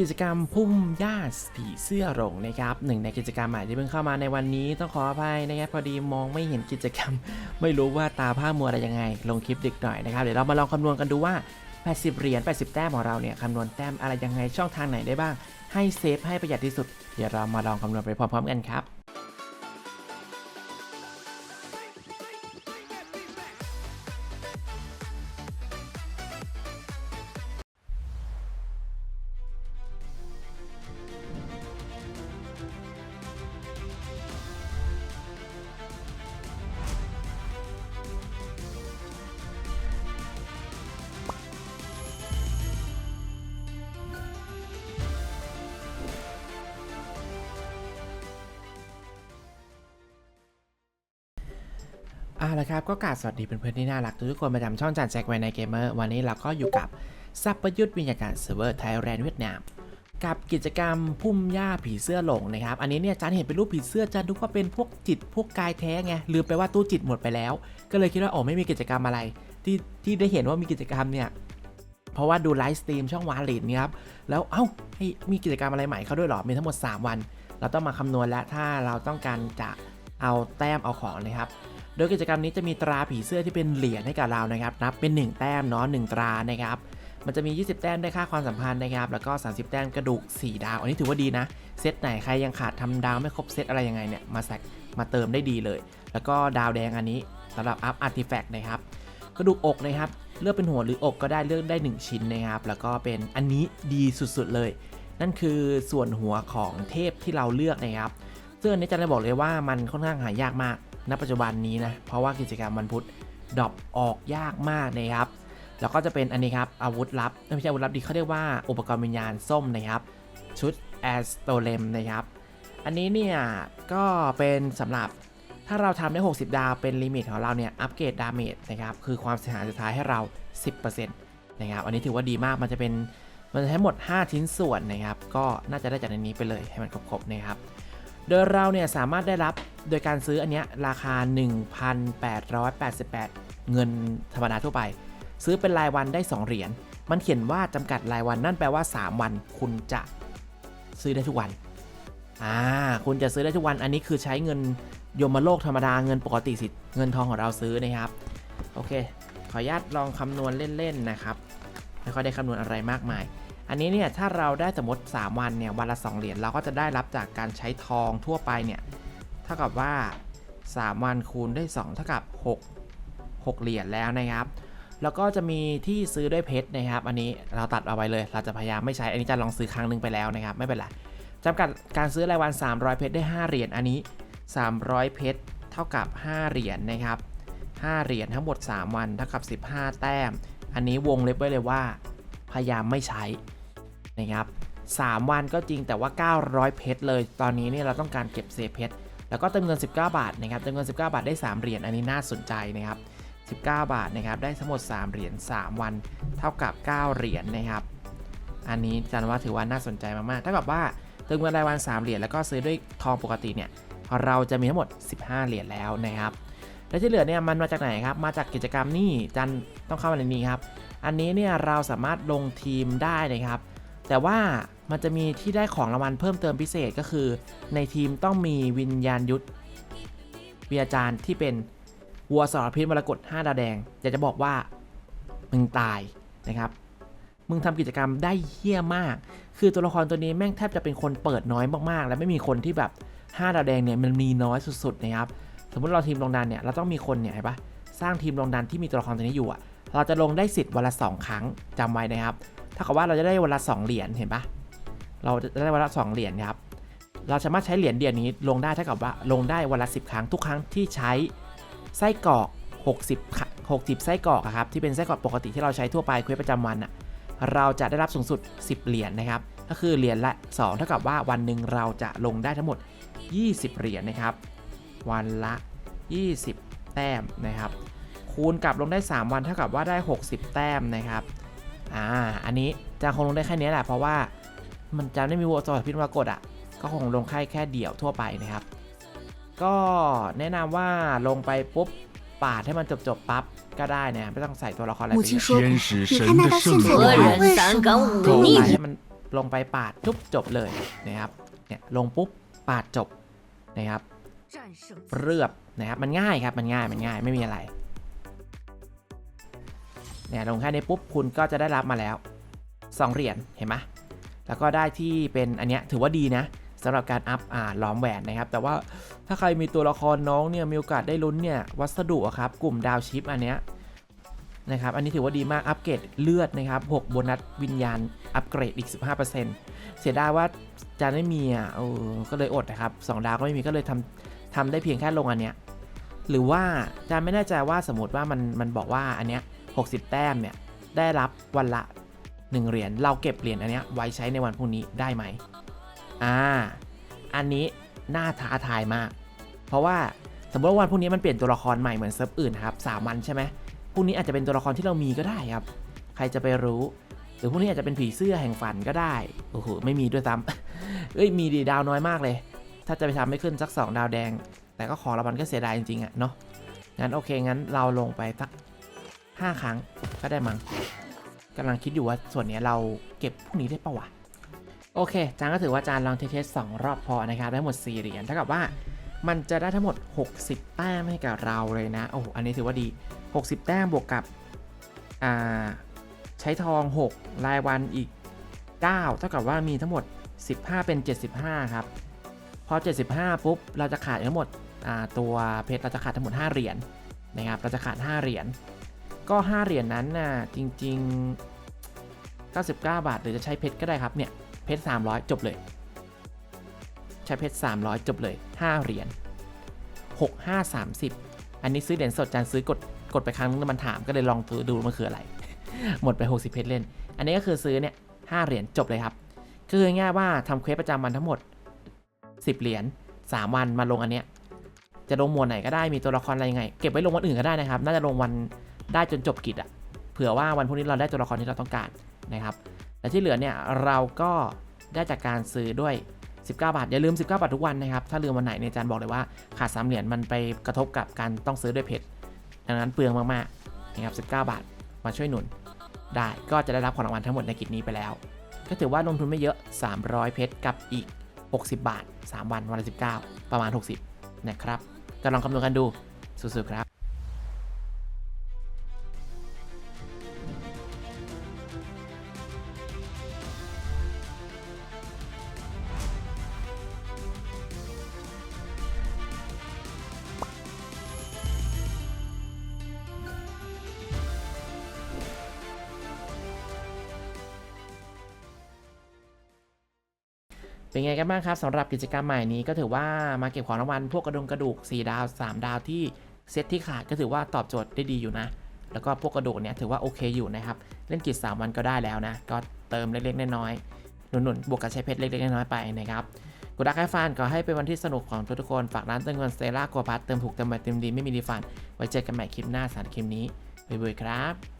กิจกรรมพุ่มหญ้าผีเสื้อหลงนะครับหนึ่งในกิจกรรมใหม่ที่เพิ่งเข้ามาในวันนี้ต้องขออภัยนะครับพอดีมองไม่เห็นกิจกรรม ไม่รู้ว่าตาผ้ามัวอะไรยังไง ลงคลิปดึกหน่อยนะครับเดี๋ยวเรามาลองคำนวณกันดูว่า 80 เหรียญ 80 แต้มของเราเนี่ยคำนวณแต้มอะไรยังไงช่องทางไหนได้บ้าง ให้เซฟให้ประหยัดที่สุด เดี๋ยวเรามาลองคำนวณไปพร้อมๆกันครับ อ่าละครับก็กราบสวัสดีเพื่อนๆที่น่ารักทุกคนประจำช่องจานแจ็คไวในเกมเมอร์วันนี้เราก็อยู่กับซับประยุทธ์วิญญาการเซิร์ฟเวอร์ไทยแลนด์เวียดนาม กับกิจกรรมพุ่มหญ้าผีเสื้อหลงนะครับ อันนี้เนี่ยจันเห็นเป็นรูปผีเสื้อจันนึกว่าเป็นพวกจิตพวกกายแท้ไงลืมไปว่าตู้จิตหมดไปแล้ว ก็เลยคิดว่าโอ้ไม่มีกิจกรรมอะไร ที่ที่ได้เห็นว่ามีกิจกรรมเนี่ยเพราะว่าดูไลฟ์สตรีมช่องวาลีดนี่ครับแล้วเอ้าให้มีกิจกรรมอะไรใหม่เข้าด้วยหรอมีทั้งหมด 3 วัน เราต้องมาคำนวณแล้วถ้าเราต้องการจะเอาแต้มเอาของนะครับ โดยกิจกรรมนี้จะมีตราผีเสื้อที่เป็นเหรียญให้กับเรานะครับ นับเป็น 1 แต้มเนาะ1ตรานะครับ มันจะมี 20 แต้มได้ค่าความสัมพันธ์นะครับ แล้วก็ 30 แต้มกระดูก 4 ดาว อันนี้ถือว่าดีนะ เซตไหนใครยังขาดทำดาวไม่ครบเซตอะไรยังไงเนี่ย มาแซกมาเติมได้ดีเลย แล้วก็ดาวแดงอันนี้สำหรับอัพอาร์ติแฟกต์นะครับ กระดูกอกนะครับ เลือกเป็นหัวหรืออกก็ได้เลือกได้ 1 ชิ้นนะครับ แล้วก็เป็นอันนี้ดีสุดๆเลย นั่นคือส่วนหัวของเทพที่เราเลือกนะครับซึ่งอันนี้จะได้บอกเลยว่ามันค่อนข้างหายากมาก ณปัจจุบันนี้นะ เพราะว่ากิจกรรมวันพุธดรอปออกยากมากนะครับ แล้วก็จะเป็นอันนี้ครับ อาวุธลับ ไม่ใช่อาวุธลับดีเขาเรียกว่าอุปกรณ์วิญญาณส้มนะครับ ชุดแอสโตเลมนะครับ อันนี้เนี่ย ก็เป็นสำหรับถ้าเราทำได้ 60 ดาวเป็นลิมิตของเราเนี่ย อัปเกรดดาเมจนะครับ คือความเสียหายสุดท้ายให้เรา 10%นะครับ อันนี้ถือว่าดีมาก มันจะเป็น มันจะใช้หมด 5 ชิ้นส่วนนะครับ ก็น่าจะได้จากในนี้ไปเลยให้มันครบๆนะครับ โดยเราเนี่ยสามารถได้รับโดยการซื้ออันเนี้ยราคา 1,888 เงินธรรมดาทั่วไป ซื้อเป็นรายวันได้ 2 เหรียญ มันเขียนว่าจำกัดรายวันนั่นแปลว่า 3 วันคุณจะซื้อได้ทุกวัน อ่า คุณจะซื้อได้ทุกวัน อันนี้คือใช้เงินยมโลกธรรมดาเงินปกติสิเงินทองของเราซื้อนะครับ โอเค ขออนุญาตลองคำนวณเล่นๆนะครับ ไม่ค่อยได้คำนวณอะไรมากมาย อันนี้เนี่ยถ้าเราได้สมมติ 3 วันเนี่ยวันละ 2 เหรียญเราก็จะได้รับจากการใช้ทองทั่วไปเนี่ยเท่ากับว่า 3 วันคูณด้วย 2 เท่ากับ 6 6 เหรียญแล้วนะครับ แล้วก็จะมีที่ซื้อด้วยเพชรนะครับ อันนี้เราตัดเอาไว้เลย เราจะพยายามไม่ใช้ อันนี้จะลองซื้อครั้งหนึงไปแล้วนะครับ ไม่เป็นไรจำกัดการซื้อรายวัน 300 เพชรได้ 5 เหรียญ อันนี้ 300 เพชรเท่ากับ 5 เหรียญนะครับ 5 เหรียญทั้งหมด 3 วันเท่ากับ 15 แต้ม อันนี้วงเล็บไว้เลยว่า พยายามไม่ใช้ นะครับ3วันก็จริงแต่ว่า 900 เพชรเลย ตอนนี้เนี่ยเราต้องการเก็บเซฟเพชรแล้วก็เติมเงิน 19 บาทนะครับเติมเงิน 19 บาทได้ 3 เหรียญอันนี้น่าสนใจนะครับ 19 บาทนะครับได้ทั้งหมด 3 เหรียญ3 วัน เท่ากับ 9 เหรียญนะครับ อันนี้จันว่าถือว่าน่าสนใจมากๆเท่ากับว่าเติมเงินรายวัน 3 เหรียญแล้วก็ซื้อด้วยทองปกติเนี่ยเราจะมีทั้งหมด 15 เหรียญแล้วนะครับและที่เหลือเนี่ยมันมาจากไหนครับมาจากกิจกรรมนี่จันต้องเข้ามาในนี้ครับอันนี้เนี่ยเราสามารถลงทีมได้นะครับ แต่ว่ามันจะมีที่ได้ของรางวัลเพิ่มเติมพิเศษก็คือ ในทีมต้องมีวิญญาณยุทธวิญญาจารย์ที่เป็นวัวสารพิษมรกต5ดาวแดงอยากจะบอกว่า มึงตายนะครับ มึงทำกิจกรรมได้เฮี้ยมาก คือตัวละครตัวนี้แม่งแทบจะเป็นคนเปิดน้อยมากๆ และไม่มีคนที่แบบ 5 ดาวแดงเนี่ยมันมีน้อยสุดๆนะครับ สมมติเราทีมลงดันเนี่ยเราต้องมีคนเนี่ยเห็นปะสร้างทีมลงดันที่มีตัวละครตัวนี้อยู่อะเราจะลงได้สิทธิ์วันละ 2 ครั้งจำไว้นะครับ ถ้ากับว่าเราจะได้วันละ2เหรียญเห็นปะเราจะได้วันละ2เหรียญครับ เราสามารถใช้เหรียญเดียวนี้ลงได้เท่ากับว่าลงได้วันละ 10 ครั้งทุกครั้งที่ใช้ไส้กรอก 60 60 ไส้กรอกครับที่เป็นไส้กรอกปกติที่เราใช้ทั่วไปเควสประจำวันอะเราจะได้รับสูงสุด 10 เหรียญนะครับ ก็คือเหรียญละ 2 เท่ากับว่าวันหนึ่งเราจะลงได้ทั้งหมด 20 เหรียญนะครับ วันละ 20 แต้มนะครับ คูณกับลงได้ 3 วันเท่ากับว่าได้ 60 แต้มนะครับ อ่า อันนี้จะคงลงได้แค่นี้แหละ เพราะว่ามันจะไม่มีวัวจอดพิษมากดอ่ะ ก็คงลงแค่แค่เดี่ยวทั่วไปนะครับ ก็แนะนำว่าลงไปปุ๊บปาดให้มันจบจบๆปั๊บก็ได้นะไม่ต้องใส่ตัวละครอะไร 母 ไปเย 亲 อะ 说过，天使神你看到的圣他顺手母为人为什胆敢么忤 ก็ 逆 ปาดให้มัน ลงไปปาดทุบจบเลยนะครับเนี่ยลงปุ๊บปาดจบนะครับ 战胜 เรือบนะครับมันง่ายครับมันง่ายมันง่ายไม่มีอะไร เนี่ยลงแค่นี้ปุ๊บคุณก็จะได้รับมาแล้ว 2 เหรียญเห็นไหมแล้วก็ได้ที่เป็นอันเนี้ยถือว่าดีนะสำหรับการอัพอ่าล้อมแหวนนะครับ แต่ว่าถ้าใครมีตัวละครน้องเนี่ยมีโอกาสได้ลุ้นเนี่ยวัสดุครับกลุ่มดาวชิปอันเนี้ยนะครับอันนี้ถือว่าดีมากอัปเกรดเลือดนะครับ6โบนัสวิญญาณอัปเกรดอีก 15%เสียดายว่าจานไม่มีอะเออก็เลยอดนะครับสองดาวก็ไม่มีก็เลยทำทำได้เพียงแค่ลงอันเนี้ยหรือว่าจะไม่แน่ใจว่าสมมติว่ามันมันบอกว่าอันเนี้ย 60 แต้มเนี่ยได้รับวันละ 1 เหรียญเราเก็บเหรียญอันนี้ไว้ใช้ในวันพรุ่งนี้ได้ไหมอ่าอันนี้น่าท้าทายมาก เพราะว่าสมมติว่าวันพรุ่งนี้มันเปลี่ยนตัวละครใหม่เหมือนเซิร์ฟอื่นครับสามวันใช่ไหมพรุ่งนี้อาจจะเป็นตัวละครที่เรามีก็ได้ครับ ใครจะไปรู้ หรือพรุ่งนี้อาจจะเป็นผีเสื้อแห่งฝันก็ได้โอ้โหไม่มีด้วยซ้ำเอ้ยมีดีดาวน้อยมากเลย ถ้าจะไปทำให้ขึ้นสัก 2 ดาวแดง แต่ก็ของรางวัลก็เสียดายจริงๆอะเนาะงั้นโอเคงั้นเราลงไปสัก 5 ครั้งก็ได้มั้งกำลังคิดอยู่ว่าส่วนนี้เราเก็บพวกนี้ได้ปะวะ โอเค จางก็ถือว่าจานลองเทสสองรอบพอนะครับได้หมด4เหรียญเท่ากับว่ามันจะได้ทั้งหมด 60 แต้มให้กับเราเลยนะ โอ้โห อันนี้ถือว่าดี 60 แต้มบวกกับ อ่า ใช้ทอง 6 รายวันอีก 9 เท่ากับว่ามีทั้งหมด 15 เป็น 75 ครับ พอ 75 ปุ๊บ เราจะขาดทั้งหมด อ่า ตัวเพชรเราจะขาดทั้งหมด 5 เหรียญ นะครับ เราจะขาด 5 เหรียญ ก็ 5 เหรียญนั้นน่ะจริง ๆ 99 บาท หรือจะใช้เพชรก็ได้ครับเนี่ยเพชร300 จบเลย ใช้เพชร300 จบเลย 5 เหรียญ6 5 30 อันนี้ซื้อเหรียญสดจานซื้อกดกดไปครั้งนึงแล้วมันถามก็เลยลองดูมันคืออะไร หมดไป 60 เพชรเล่น อันนี้ก็คือซื้อเนี่ย5เหรียญจบเลยครับ คือง่ายว่าทำเควสประจำวันทั้งหมด 10 เหรียญ3วันมาลงอันเนี้ยจะลงหมวดไหนก็ได้มีตัวละครอะไรยังไง เก็บไว้ลงวันอื่นก็ได้นะครับ น่าจะลงวัน ได้จนจบกิจอะเผื่อว่าวันพรุ่งนี้เราได้ตัวละครที่เราต้องการนะครับและที่เหลือเนี่ยเราก็ได้จากการซื้อด้วย 19 บาท อย่าลืม 19 บาททุกวันนะครับ ถ้าลืมวันไหนเนี่ยอาจารย์บอกเลยว่าขาด3เหรียญมันไปกระทบกับการต้องซื้อด้วยเพชรดังนั้นเปลืองมากๆนะครับ19 บาทมาช่วยหนุนได้ก็จะได้รับของรางวัลทั้งหมดในกิจนี้ไปแล้ว ก็ถือว่าลงทุนไม่เยอะ 300 เพชรกับอีก 60 บาท 3 วันวันละ19 ประมาณ 60 นะครับก็ลองคำนวณกันดูสู้ๆครับ เป็นไงกันบ้างครับสำหรับกิจกรรมใหม่นี้ก็ถือว่ามาเก็บของรางวัลพวกกระดงกระดูก 4 ดาว 3 ดาวที่เซตที่ขาดก็ถือว่าตอบโจทย์ได้ดีอยู่นะ แล้วก็พวกกระดูกเนี่ยถือว่าโอเคอยู่นะครับ เล่นกิจ3วันก็ได้แล้วนะ ก็เติมเล็กๆน้อยๆหนุนๆบวกกับใช้เพชรเล็กๆน้อยๆไปนะครับกูดักไอฟานก็ให้เป็นวันที่สนุกของทุกๆคน ฝากร้านเติมเงินสเตล่ากัวพัทเติมถูกเติมแบบเติมดีไม่มีรีฟัน ไว้เจอกันใหม่คลิปหน้าสารคลิปนี้บ๊ายบายครับ